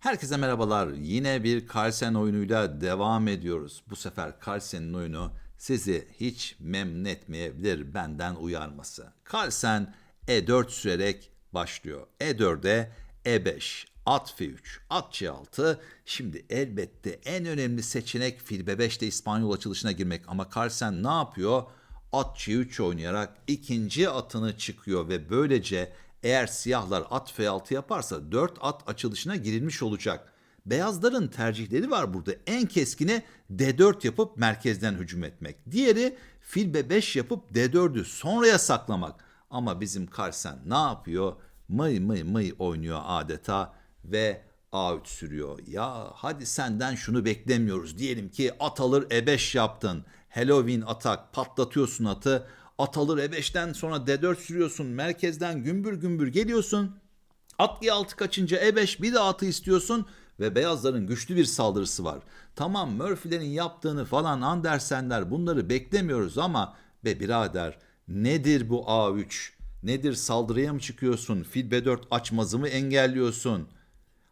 Herkese merhabalar. Yine bir Carlsen oyunuyla devam ediyoruz. Bu sefer Carlsen'in oyunu sizi hiç memnun etmeyebilir benden uyarması. Carlsen E4 sürerek başlıyor. E4'e E5, at F3, at C6. Şimdi elbette en önemli seçenek fil B5'te İspanyol açılışına girmek. Ama Carlsen ne yapıyor? At C3 oynayarak ikinci atını çıkıyor ve böylece eğer siyahlar at F6 yaparsa 4 at açılışına girilmiş olacak. Beyazların tercihleri var burada. En keskini D4 yapıp merkezden hücum etmek. Diğeri fil B5 yapıp D4'ü sonraya saklamak. Ama bizim Carlsen ne yapıyor? Mıy mıy mıy oynuyor adeta ve A3 sürüyor. Ya hadi senden şunu beklemiyoruz. Diyelim ki at alır E5 yaptın. Halloween atak patlatıyorsun atı. At alır E5'ten sonra D4 sürüyorsun. Merkezden gümbür gümbür geliyorsun. At G6 kaçınca E5 bir de atı istiyorsun ve beyazların güçlü bir saldırısı var. Tamam Murphy'lerin yaptığını falan Andersenler bunları beklemiyoruz ama be birader nedir bu A3? Nedir saldırıya mı çıkıyorsun? Fil B4 açmazı mı engelliyorsun?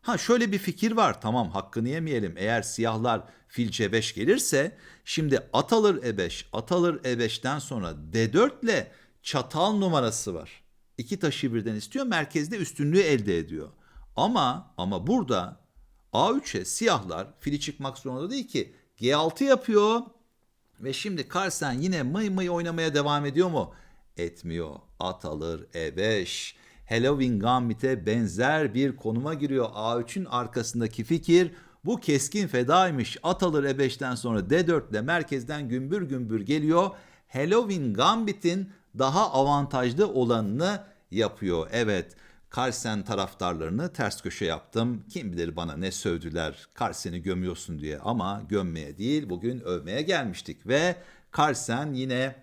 Ha şöyle bir fikir var tamam hakkını yemeyelim. Eğer siyahlar fil C5 gelirse şimdi at alır E5, at alır E5'ten sonra D4 ile çatal numarası var. İki taşı birden istiyor merkezde üstünlüğü elde ediyor. Ama ama burada A3'e siyahlar fili çıkmak zorunda değil ki G6 yapıyor. Ve şimdi Carlsen yine mıy mıy oynamaya devam ediyor mu? Etmiyor. At alır E5. Halloween Gambit'e benzer bir konuma giriyor. A3'ün arkasındaki fikir bu keskin fedaymış. At alır E5'ten sonra D4 ile merkezden gümbür gümbür geliyor. Halloween Gambit'in daha avantajlı olanını yapıyor. Evet. Carlsen taraftarlarını ters köşe yaptım. Kim bilir bana ne sövdüler. Carlsen'i gömüyorsun diye ama gömmeye değil bugün övmeye gelmiştik. Ve Carlsen yine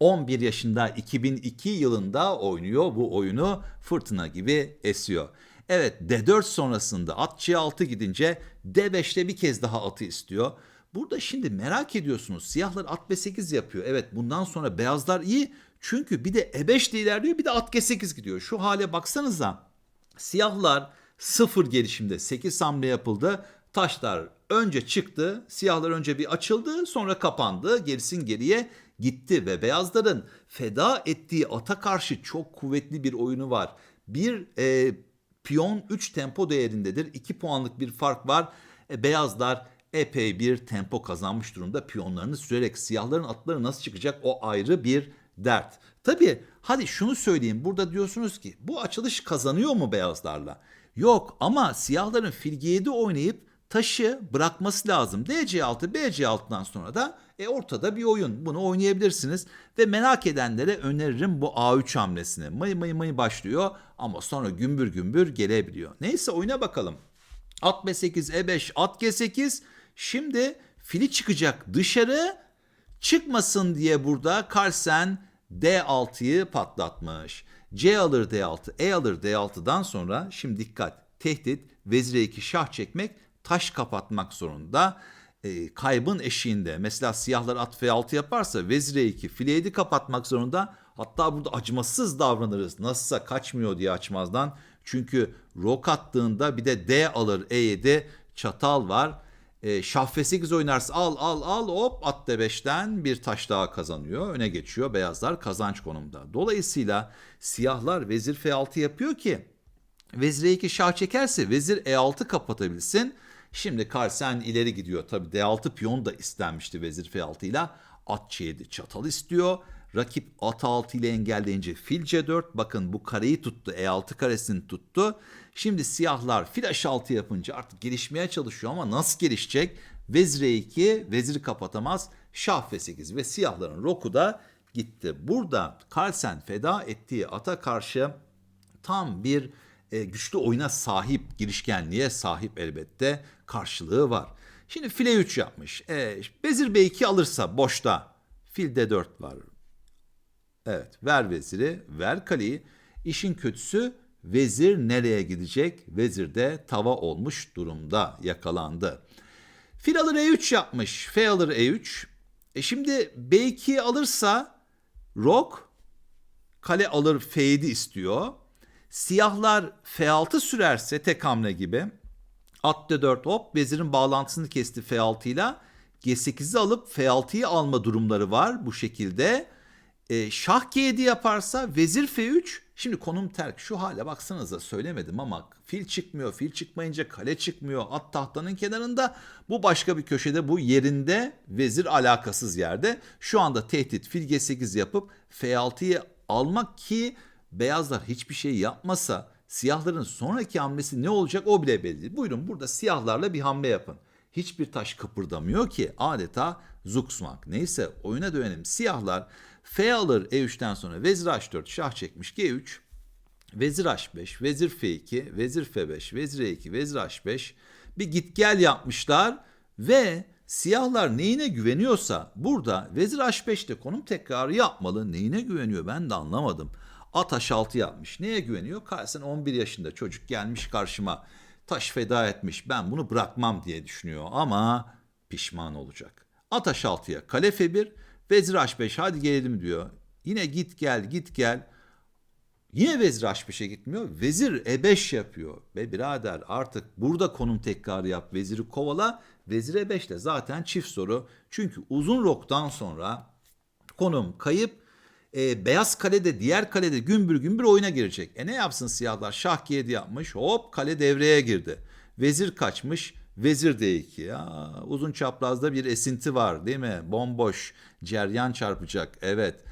11 yaşında 2002 yılında oynuyor bu oyunu fırtına gibi esiyor. Evet D4 sonrasında at C6 gidince D5'te bir kez daha atı istiyor. Burada şimdi merak ediyorsunuz siyahlar at B8 yapıyor. Evet bundan sonra beyazlar iyi çünkü bir de E5 de ilerliyor bir de at G8 gidiyor. Şu hale baksanıza siyahlar sıfır gelişimde 8 hamle yapıldı. Taşlar önce çıktı, siyahlar önce bir açıldı, sonra kapandı. Gerisin geriye gitti ve beyazların feda ettiği ata karşı çok kuvvetli bir oyunu var. Bir e, piyon 3 tempo değerindedir. 2 puanlık bir fark var. E, beyazlar epey bir tempo kazanmış durumda. Piyonlarını sürerek siyahların atları nasıl çıkacak o ayrı bir dert. Tabii hadi şunu söyleyeyim. Burada diyorsunuz ki bu açılış kazanıyor mu beyazlarla? Yok ama siyahların fil G7 oynayıp taşı bırakması lazım. DC6, BC6'dan sonra da e, ortada bir oyun. Bunu oynayabilirsiniz. Ve merak edenlere öneririm bu A3 hamlesini. Mıy mıy mıy başlıyor ama sonra gümbür gümbür gelebiliyor. Neyse oyuna bakalım. At B8, E5, at G8. Şimdi fili çıkacak dışarı çıkmasın diye burada Carlsen D6'yı patlatmış. C alır D6, E alır D6'dan sonra şimdi dikkat tehdit vezire 2 şah çekmek taş kapatmak zorunda. E, kaybın eşiğinde mesela siyahlar at F6 yaparsa vezire 2 file 7 kapatmak zorunda. Hatta burada acımasız davranırız. Nasılsa kaçmıyor diye açmazdan. Çünkü rok attığında bir de D alır E7 çatal var. E, şah F8 oynarsa al al al hop at D5'ten bir taş daha kazanıyor. Öne geçiyor. Beyazlar kazanç konumda. Dolayısıyla siyahlar vezir F6 yapıyor ki vezir E2 şah çekerse vezir E6 kapatabilsin. Şimdi Carlsen ileri gidiyor. Tabi D6 piyon da istenmişti vezir F6 ile. At C7 çatal istiyor. Rakip at 6 ile engelleyince fil C4. Bakın bu kareyi tuttu. E6 karesini tuttu. Şimdi siyahlar fil H6 yapınca artık gelişmeye çalışıyor ama nasıl gelişecek? Vezir E2 veziri kapatamaz. Şah F8 ve siyahların roku da gitti. Burada Carlsen feda ettiği ata karşı tam bir e, güçlü oyuna sahip, girişkenliğe sahip elbette karşılığı var. Şimdi file 3 yapmış. E, vezir B2 alırsa boşta fil D4 var. Evet ver veziri, ver kaleyi. İşin kötüsü vezir nereye gidecek? Vezir de tava olmuş durumda yakalandı. Fil alır E3 yapmış. F alır E3. E şimdi B2 alırsa rok kale alır F7 istiyor. Siyahlar F6 sürerse tek hamle gibi At D4 hop vezirin bağlantısını kesti F6 ile. G8'i alıp F6'yı alma durumları var bu şekilde. E, şah G7 yaparsa vezir F3. Şimdi konum terk. Şu hale baksanıza söylemedim ama fil çıkmıyor. Fil çıkmayınca kale çıkmıyor. At tahtanın kenarında. Bu başka bir köşede bu yerinde vezir alakasız yerde. Şu anda tehdit fil G8 yapıp F6'yı almak ki beyazlar hiçbir şey yapmasa siyahların sonraki hamlesi ne olacak o bile belli değil. Buyurun burada siyahlarla bir hamle yapın. Hiçbir taş kıpırdamıyor ki adeta Zugzwang. Neyse oyuna dönelim. Siyahlar F alır E3'ten sonra vezir H4 şah çekmiş G3. Vezir H5, vezir F2, vezir F5, vezir E2, vezir H5 bir git gel yapmışlar ve siyahlar neyine güveniyorsa burada vezir H5'te konum tekrarı yapmalı. Neyine güveniyor ben de anlamadım. At H6 yapmış. Neye güveniyor? Carlsen 11 yaşında çocuk gelmiş karşıma. Taş feda etmiş. Ben bunu bırakmam diye düşünüyor ama pişman olacak. At H6'ya kale F1, vezir H5 hadi gelelim diyor. Yine git gel git gel. Yine vezir H5'e gitmiyor. Vezir E5 yapıyor. Ve birader artık burada konum tekrarı yap. Veziri kovala. Vezir E5 ile zaten çift soru. Çünkü uzun roktan sonra konum kayıp. E, beyaz kalede diğer kalede gümbür gümbür oyuna girecek. E ne yapsın siyahlar? Şah G7 yapmış. Hop kale devreye girdi. Vezir kaçmış. Vezir D2 ya. Uzun çaprazda bir esinti var değil mi? Bomboş. Ceryan çarpacak. Evet.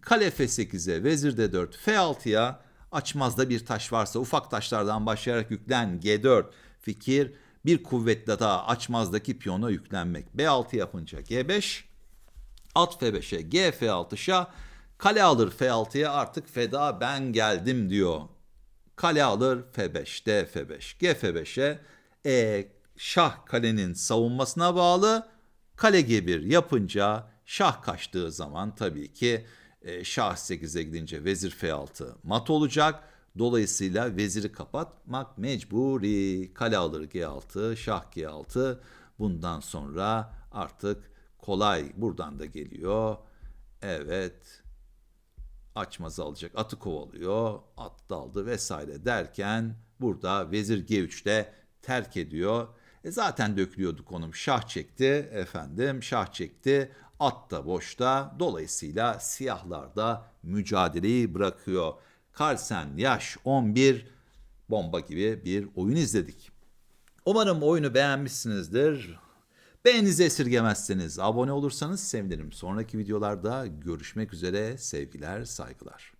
Kale F8'e, vezir D4, F6'ya açmazda bir taş varsa ufak taşlardan başlayarak yüklen G4 fikir bir kuvvetle daha açmazdaki piyona yüklenmek. B6 yapınca G5 at F5'e G F6 şah kale alır F6'ya artık feda ben geldim diyor. Kale alır F5 D F5 G F5'e e, şah kalenin savunmasına bağlı kale G1 yapınca şah kaçtığı zaman tabii ki e, şah 8'e gidince vezir F6 mat olacak. Dolayısıyla veziri kapatmak mecburi. Kale alır G6, şah G6. Bundan sonra artık kolay buradan da geliyor. Evet. Açmazı alacak. Atı kovalıyor. At daldı vesaire derken burada vezir G3'te terk ediyor. E zaten dökülüyordu konum. Şah çekti efendim. Şah çekti. At da boşta. Dolayısıyla siyahlar da mücadeleyi bırakıyor. Carlsen yaş 11 bomba gibi bir oyun izledik. Umarım oyunu beğenmişsinizdir. Beğeninizi esirgemezseniz abone olursanız sevinirim. Sonraki videolarda görüşmek üzere sevgiler saygılar.